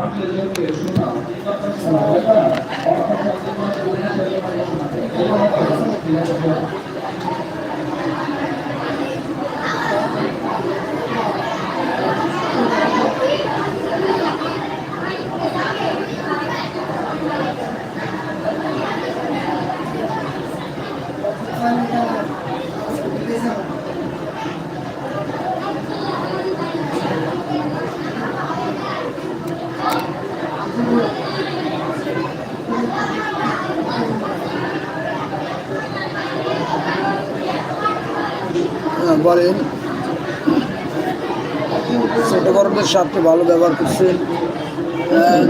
হ্যাঁ, বলেন ছোট বড়দের সাথে ভালো ব্যবহার করছেন। হ্যাঁ।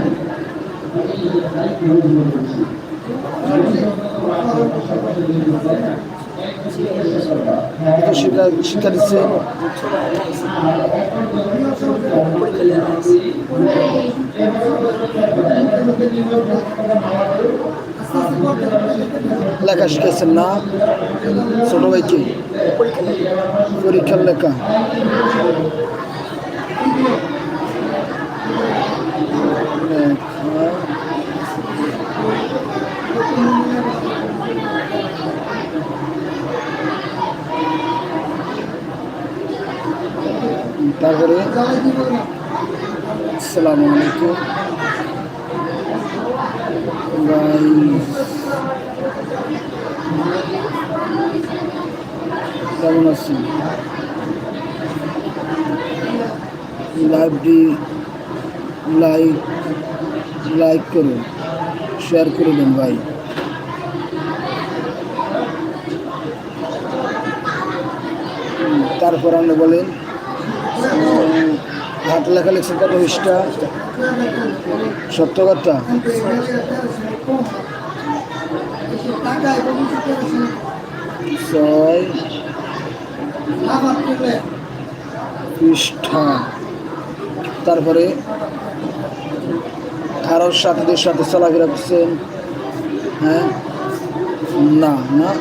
শিক্ষা দিচ্ছেন লেখা শিখেছেন না? ছোট ভাইকে পরীক্ষার লেখা। তারপরে আসসালামু কেমন আছেন লাইভটি লাইক লাইক করুন শেয়ার করে দেন ভাই। তারপর আপনি বলেন হাত লেখা লেখছেন কত সত্য কথা ছয় পৃষ্ঠা। তারপরে কারোর সাথীদের সাথে চলাফেরা করছেন। হ্যাঁ? না না।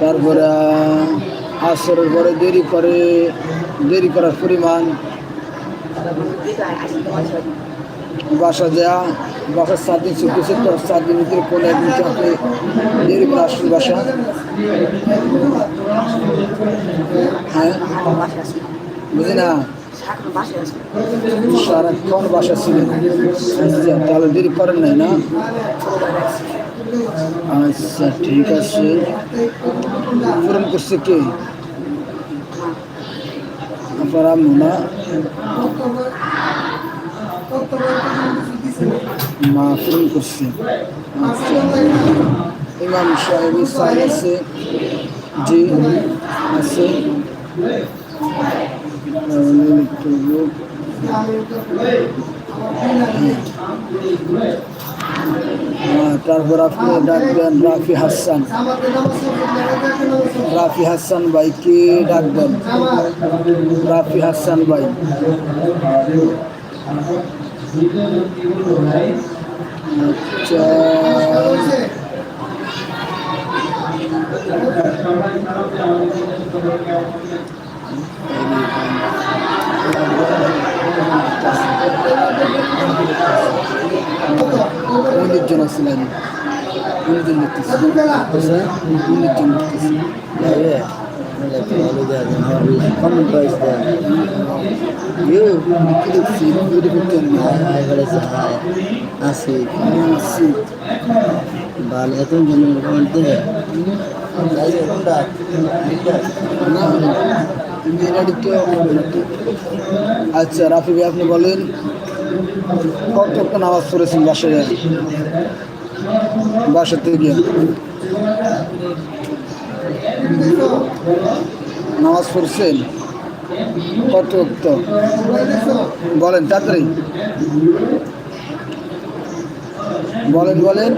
তারপরে আসরের পরে দেরি করে, দেরি করার পরিমাণ। বাসা যাওয়া বাসার সাত দিন ছিল তো সাত দিনের ভিতরে কোনো একদিন চাপে দেরি করে আসল বাসা। হ্যাঁ? বুঝি না? সারাক্ষণ বাসা ছিলেন আচ্ছা তাহলে দেরি করেন নাই না? আচ্ছা ঠিক আছে। পূরণ করছে কে? আপনার আম্মু না? মা পূরণ করছে। ইমাম সাহেব সাহেব আছে জি আছে। হ্যাঁ, তারপর আপনি ডাকবেন রাফি হাসান। রাফি হাসান ভাইকে ডাকবেন? রাফি হাসান ভাই। আচ্ছা উনিশ জন আসলেন উনিশ জন লিখতেছে উনিশ জন লিখতেছে Common voice there. You, কি লিখছি যদি করতে I, I heard say hi. আসি আসি বাল এত জনের মধ্যে না তুমি এটা লিখতে হবে না আচ্ছা রাফি ভাই আপনি বলেন কতক্ষণ আওয়াজ করেছেন বাসায় বাসা থেকে নামাজ পড়ছেন? কত অক্ত বলেন, তাড়াতাড়ি। বলেন বলেন।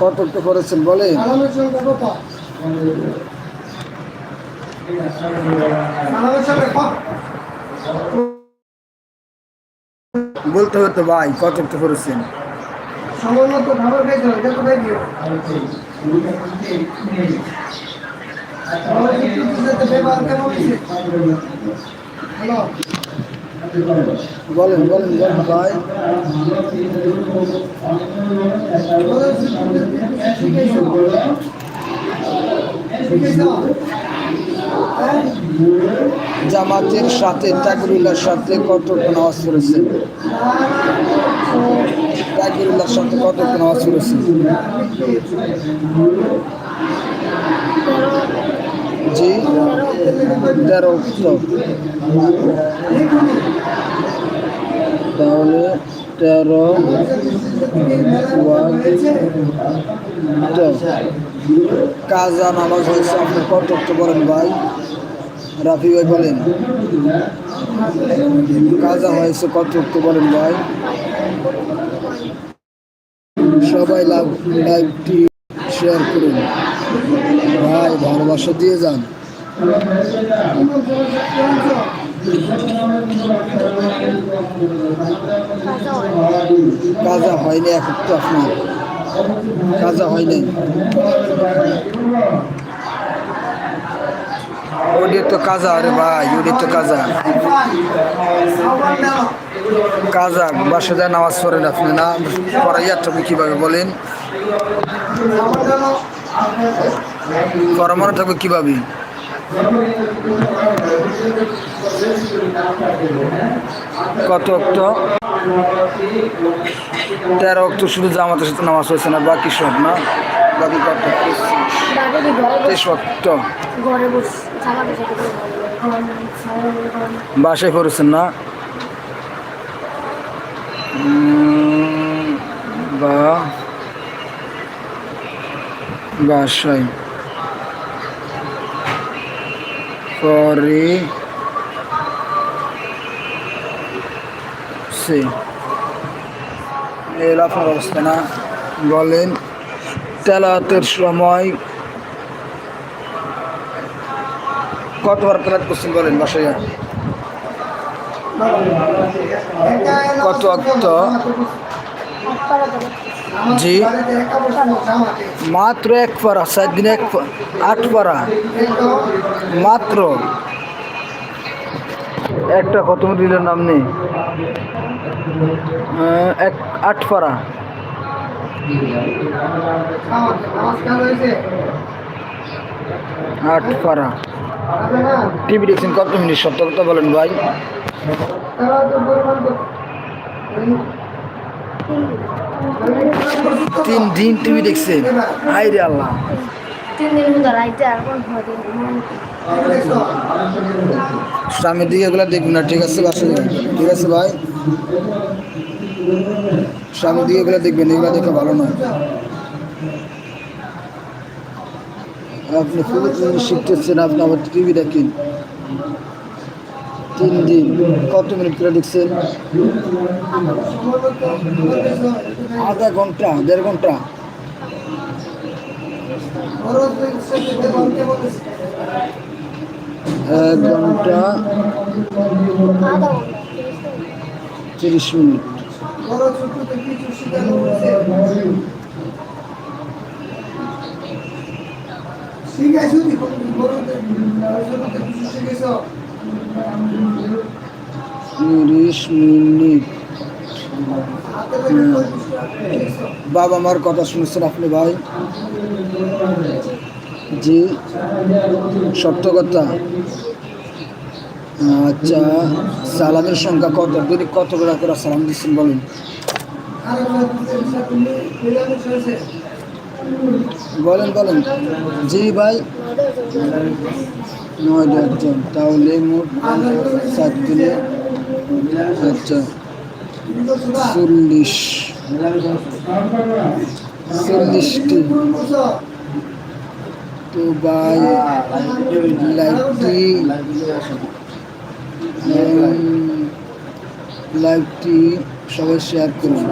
কত অক্ত করেছেন? বলেন। বলতে হতো, ভাই কত অক্ত করেছেন? সময় মতো খাবার হবে এটা কোথায় দিও বলেন বলেন বলেন ভাই। জামাতের সাথে তাকরুল্লার সাথে কতক্ষণ নামাজ পড়েছে তাকরুল্লার সাথে কতক্ষণ নামাজ পড়েছে জি, তেরো তাহলে তেরো কাজা নামাজ হয়েছে, আপনি কত উক্ত বলেন ভাই। রাফি ভাই বলেন। কাজা হয়েছে উক্ত বলেন ভাই। সবাই লাভ লাইভটি শেয়ার করুন। ভাই, ভালোবাসা দিয়ে যান। কাজা হয়নি এক আপনার। কাজা হয়নি ওটি তো কাজা আরে ভাই ওটি তো কাজা। কাজা, বাসা যায় নামাজ পড়েন আপনি না পড়াইয়ার আপনি কীভাবে বলেন? পরামর্শ থাকবে কীভাবে? কত তেরো অক্ত শুধু জামাতের সাথে নামাজ হয়েছে না বাকি সব না? বাকি কত তেইশ অক্ত। বাসায় পড়েছেন না? বা বাসায়। পরে সে এর আপনার অবস্থা না। বলেন তেলাতের সময় কতবার তেলাত করছেন বলেন বাসায়? কত অক্ত? জি। মাত্র এক পারা সাত দিনে এক আট মাত্র একটা কত দিলের নাম নেই। এক আট পারা আট পারা টিভি দেখছেন কত মিনিট? সত্য বলেন ভাই। তিন দিন টিভি দেখছেন। আই রে আল্লাহ। তিন দিন স্বামীর দিকে এগুলো দেখবি না। ঠিক আছে বাসা ঠিক আছে ভাই? স্বামীর দিকে এগুলো দেখবেন এগুলো দেখে ভালো নয়। আপনি ফুল শিখতেছেন, আপনি আবার টিভি দেখেন। তিন দিন, কত মিনিট করে দেখছেন? আধা ঘণ্টা, দেড় ঘণ্টা। এক ঘণ্টা তিরিশ মিনিট। তিরিশ মিনিট। বাবা মার কথা শুনেছেন আপনি ভাই? জি, সত্য কথা। আচ্ছা সালামের সংখ্যা কত? দিনে কত করে করে সালাম দিচ্ছেন, বলেন। বলেন বলেন। জি, ভাই। নয় দশজন তাহলে মোট সাত দিনে আচ্ছা চল্লিশ। চল্লিশটি। তো ভাই লাইভটি লাইভটি সবাই শেয়ার করুন।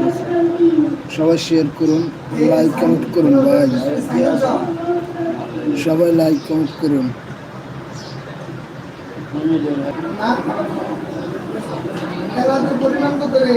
সবাই শেয়ার করুন লাইক কমেন্ট করুন ভাই সবাই লাইক কমেন্ট করুন। পরিমাণ কত রে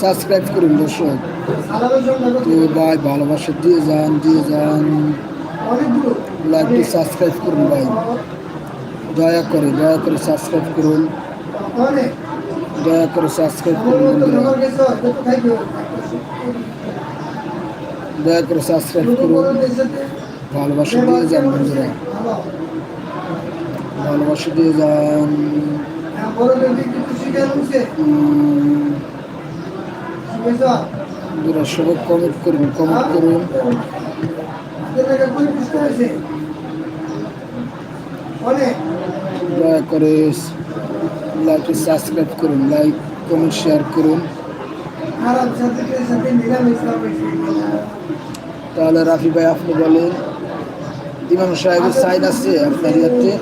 সাবস্ক্রাইব করুন দর্শক। তো ভাই ভালোবাসা দিয়ে যান দিয়ে যান। লাইভটি সাবস্ক্রাইব করুন ভাই। দয়া করে দয়া করে সাবস্ক্রাইব করুন। দয়া করে সাবস্ক্রাইব করুন বন্ধুরা। দয়া করে সাবস্ক্রাইব করুন। ভালোবাসা দিয়ে যান বন্ধুরা। ভালোবাসা দিয়ে যান। উম, বন্ধুরা সবাই কমেন্ট করুন কমেন্ট করুন। দয়া করে সাবস্ক্রাইব করুন লাইক কমেন্ট শেয়ার করুন। তাহলে রাফি ভাই আপনি বলেন। ইমাম সাহেবের সাইন আছে আপনার ইয়াতে?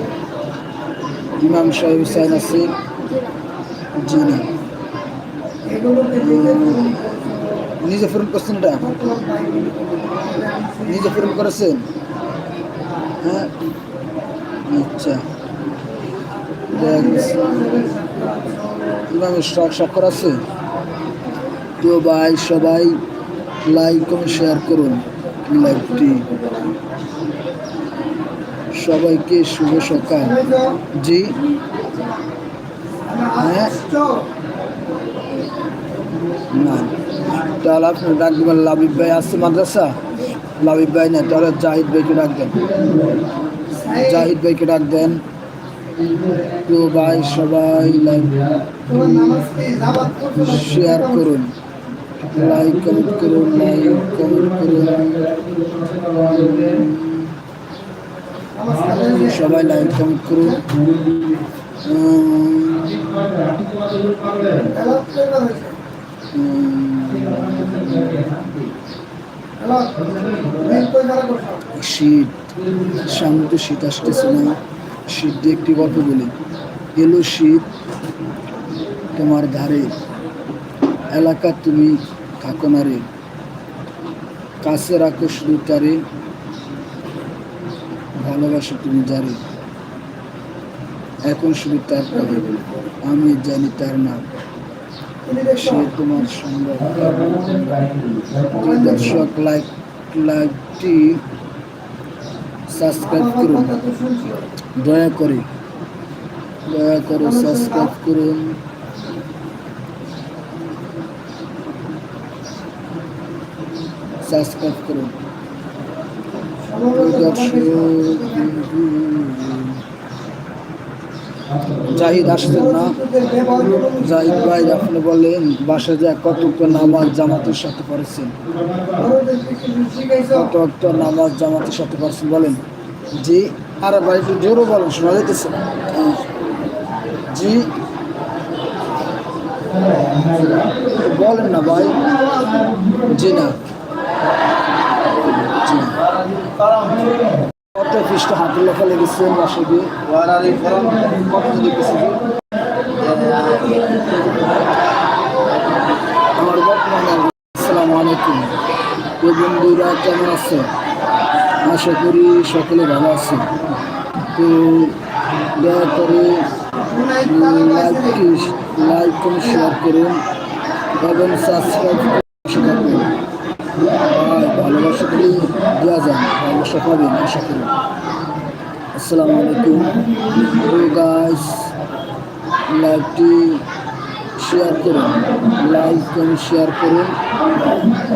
ইমাম সাহেবের হুসাইন আছে জি না। নিজে ফোন করছেন এটা? নিজে ফোন করেছেন? হ্যাঁ? আচ্ছা। দেখ, ইমামের স্বাক- স্বাক্ষর আছে? তো ভাই সবাই লাইক এবং শেয়ার করুন। লাইভটি। সবাইকে শুভ সকাল। জি। হ্যাঁ। না, তাহলে আপনি ডাক দেবেন লাবিব ভাই, আসছে মাদ্রাসা? লাবিব ভাই, না, তাহলে জাহিদ ভাইকে ডাক দেন। জাহিদ ভাইকে ডাক দেন। তো ভাই, সবাই শেয়ার করুন। লাইক, কমেন্ট করুন, লাইক, কমেন্ট করুন। সবাই লাইক কমেন্ট করুন। শীত, সামনে তো শীত আসতেছে না। শীত দিয়ে একটি গল্প বলি। এলো শীত তোমার ধারে। এলাকা তুমি থাকো না রে কাছে রাখো শুধু তারে। ভালোবাসো তুমি যারে এখন শুধু তার পাবে আমি জানি তার নাম। সে তোমার সঙ্গে দর্শক লাইক লাইকটি সাবস্ক্রাইব করুন। দয়া করে দয়া করে সাবস্ক্রাইব করুন। সাবস্ক্রাইব করুন। জাহিদ আসতেন না। জাহিদ ভাই আপনি বলেন বাসা যায় কত নামাজ জামাতের সাথে পড়েছেন? কত নামাজ জামাতের সাথে পড়েছেন বলেন? জি, আরে ভাই জোরও বলেন, শোনা যাইতেছে হ্যাঁ। জি। বলেন না ভাই। জি না। কত পৃষ্ঠা হাতের লেখা লেগেছেন বাসা দিয়ে কত লিখেছে জি? আমার বর্তমানে আসসালামু আলাইকুম। তো বন্ধুরা কেমন আছে আশা করি সকলে ভালো আছে তো দয়া করে লাইক লাইক করে শেয়ার করুন। এবং সাবস্ক্রাইব করে ভালোবাসা করে দেওয়া যান ভালোবাসা পাবেন আশা করি। আসসালামু আলাইকুম। তো গাইস লাইভটি শেয়ার করুন লাইক এবং শেয়ার করুন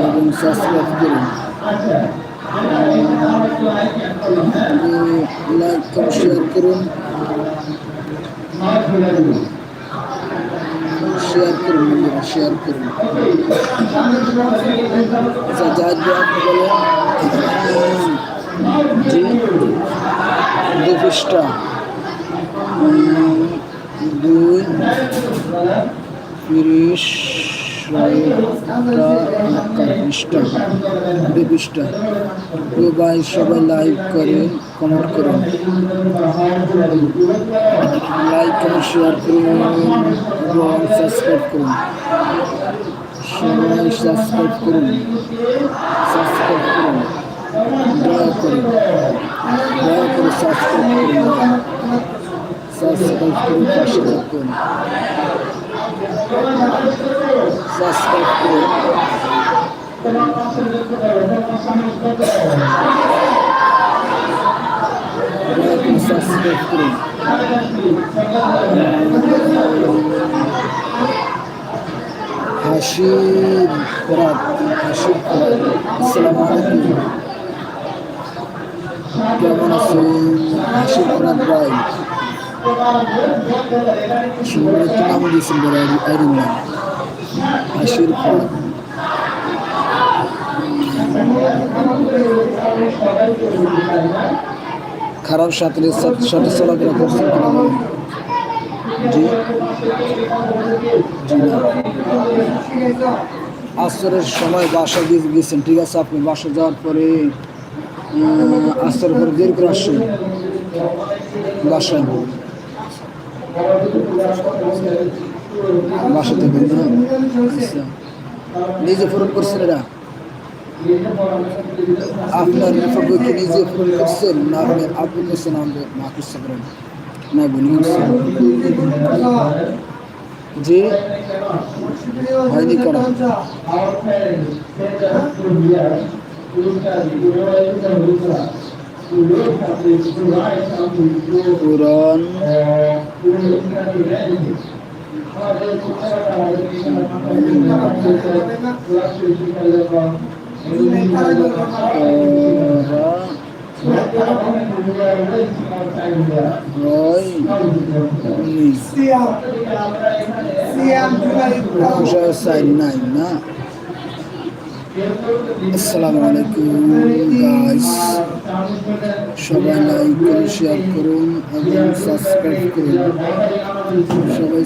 এবং সাবস্ক্রাইব করুন। লাইক এবং শেয়ার করুন। শেয়ার করুন বন্ধুরা শেয়ার করুন। আচ্ছা জাহাজ আপনি বলেন দুই তিরিশ দুই পৃষ্ঠা তো ভাই সবাই লাইক করেন কমেন্ট করুন লাইক কমেন্ট শেয়ার করুন এবং সাবস্ক্রাইব করুন সবাই সাবস্ক্রাইব করুন সাবস্ক্রাইব করুন দয়া করে দয়া করে সাবস্ক্রাইব করুন সাবস্ক্রাইব করে পাশে থাকুন সাবস্ক্রাইব করুন সাবস্ক্রাইব করুন হাসির ফরাদ হাসির ফরাদ আসসালামু কেমন আছেন ফরাদ ভাই সুন্দর একটি নাম দিয়েছেন বলে আইরিন হাসির ফরাদ খারাপ সাথে সাথে চলাফেরা করছেন কিনা আসরের সময় বাসা দিয়ে গেছেন ঠিক আছে আপনি বাসা যাওয়ার পরে আসরের পরে বের করে আসছেন বাসায় বাসা থেকে আচ্ছা। নিজে পূরণ করছেন এরা? আপনার রিপোর্ট নিজে পূরণ করছেন না আপনি আপনি করছেন আমাদের মা করতে পারেন না গুলি যে হয়নি করা। পুরাণ হয় উনিশ বিষয় সাইন নাই না আসসালামু আলাইকুম গাইস সবাই লাইক করুন শেয়ার করুন এবং সাবস্ক্রাইব করুন। সবাই